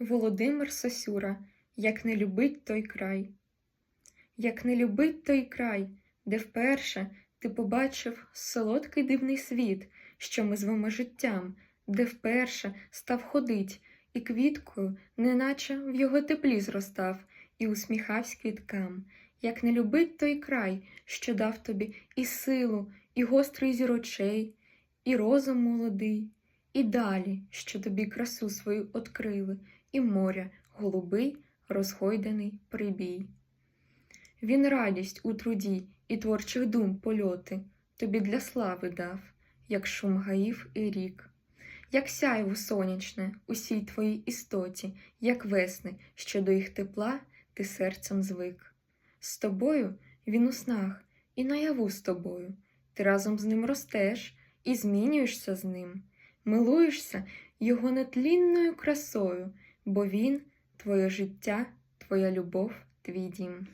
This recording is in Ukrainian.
Володимир Сосюра, як не любить той край. Як не любить той край, де вперше ти побачив солодкий дивний світ, що ми звемо життям, де вперше став ходить, і квіткою, неначе в його теплі зростав, і усміхавсь квіткам, як не любить той край, що дав тобі і силу, і гострий зір очей, і розум молодий, і далі, що тобі красу свою открили, і моря голубий, розгойданий прибій. Він радість у труді і творчих дум польоти тобі для слави дав, як шум гаїв і рік, як сяйво сонячне усій твоїй істоті, як весни, що до їх тепла ти серцем звик. З тобою він у снах і наяву з тобою, ти разом з ним ростеш і змінюєшся з ним, милуєшся його нетлінною красою, бо він твоє життя, твоя любов, твій дім.